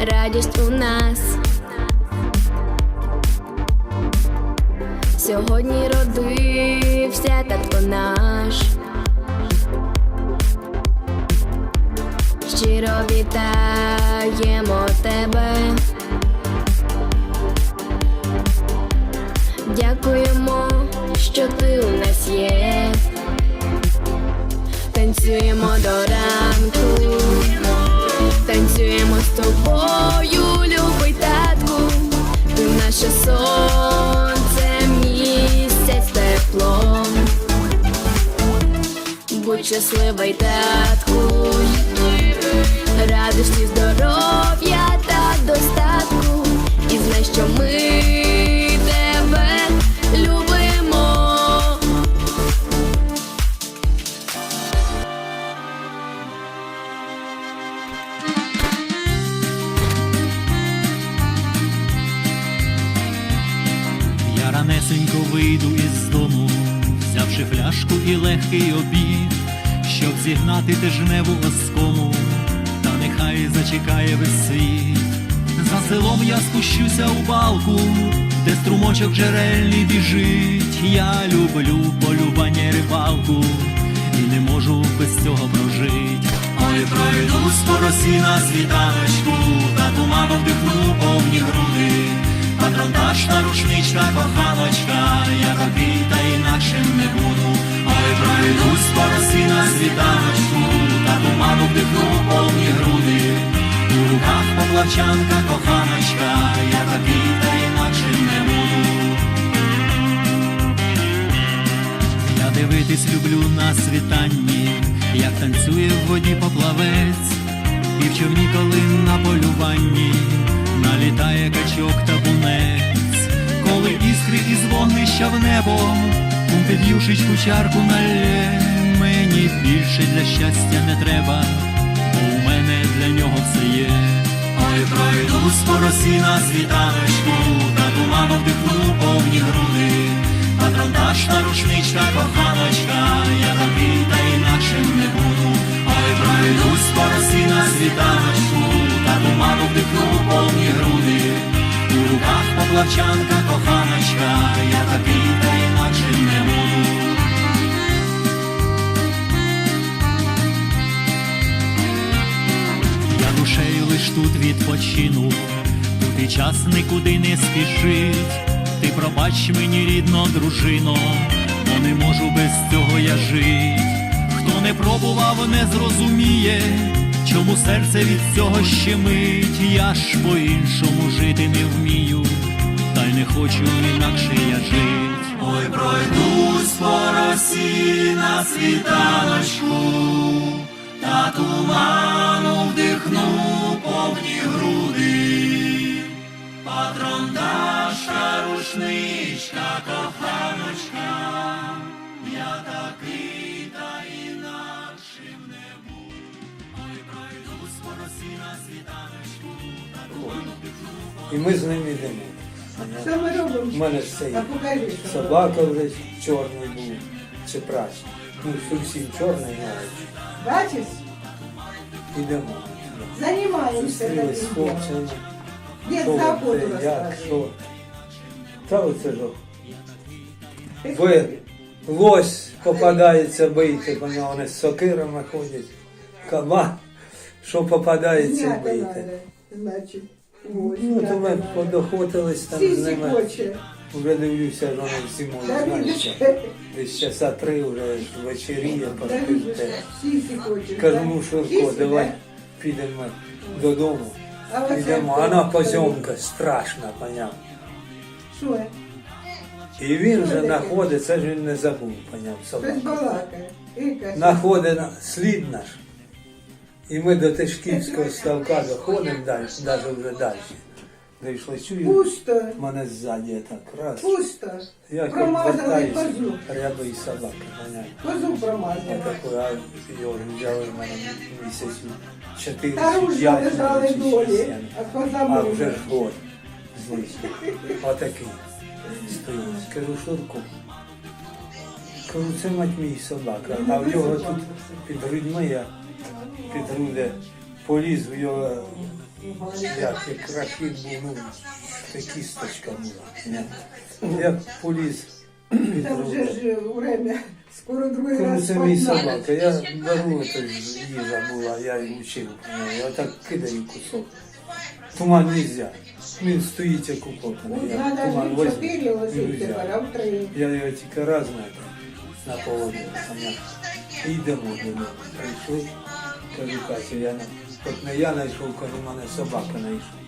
радість у нас. Сьогодні родився татко наш. Щиро вітаємо тебе. Дякуємо, що ти у нас є. Танцюємо до щасливий, татку, радості, здоров'я та достатку. І знай, що ми тебе любимо. Я ранесенько вийду із дому, взявши фляжку і легкий обід, щоб зігнати те жневу оскому, та нехай зачекає весь світ. За селом я спущуся у балку, де струмочок джерельний біжить. Я люблю полювання рибалку, і не можу без цього прожить. Ой, пройдусь по росі на світаночку, та туману вдихну повні груди. Та рушничка, коханочка, я такий та інакшим не буду. Ой, пройдусь по росі на світаночку, та туману вдихну повні груди. У руках поплавчанка, коханочка, я такий та інакшим не буду. Я дивитись люблю на світанні, як танцює в воді поплавець, і в човні, коли на полюванні налітає качок вогнища в небо, кум під'юшечку чарку налє, мені більше для щастя не треба, у мене для нього все є. Ой, пройдусь по росі на світаночку, та туману вдихну повні груди. Патронтаж та рушничка, коханочка, я такий та інакшим не буду. Ой, пройдусь по росі на світаночку, та туману вдихну повні груди. У руках поплавчанка, коханочка, я такий та інакшим не буду. Я душею лиш тут відпочину, тут і час нікуди не спішить. Ти пробач мені, рідно, дружино, бо не можу без цього я жить. Хто не пробував, не зрозуміє, чому серце від цього щемить. Я ж по-іншому жити не вмію, не хочу інакше я жить. Ой, пройдусь по росі на світаночку та туману вдихну повні груди, патронташа, рушничка, коханочка, я такий та інакшим не буду. Ой, пройдусь по росі на світаночку, та туману вдихну І ми з ним йдемо. Що ми робимо? У мене ж покажи, що собака вже чорний був, чи прач. Ну, зовсім чорний навіть. Бачиш? Ідемо. Займаємося Зустрілись з таким хлопцями. Дід Що заходу це, як, що. Та оце ж. Ви лось попадається бити, бо вони з сокирами ходять. Кабан, що попадається Зняти значить. Ось, Ну, то ми надо. подоходились там з всі ними. хоче. Вже дивлюся, вони зимою, Та знаєш, десь часа три вже та видиш, поспите. всі всі. Кажу, ну Шурко, всі, давай да? підемо додому. А оце Підемо, а вона позйомка страшна, поняв. Що? І він же знаходить, це ж він не забув, поняв, Хтось собака. балакає. Знаходить на- слід наш. І ми до Тишківського ставка доходимо далі, навіть вже далі. Дійшли, чую, Пусто, мене ззаді так раз. пусто. Я Промазали вертаюсь, козу. рябий собака, поняв. Козу Я промазали. такой, а його взяли в мене місяців чотири Та чи п'ять, лежали чи долі, а коза А вже мовила. ж год злий. Отакий. Стоїть. Кажу, Шурку. Кажу, це мать мій собака. А в нього тут під грудьми я під груди поліз в його, як крахіт був, ну, це кісточка була. Я поліз під Там вже ж время, скоро другий раз це мій собака. Я то їжа була, я її вчив. Я так кидаю кусок. Туман нельзя. Він стоїть як укопаний. Ну, туман возьму, не. Я його тільки раз на, на поводу. І йдемо нього. Прийшли. Кажу, Катя, я. От не я знайшов, кажу, мене собака знайшла.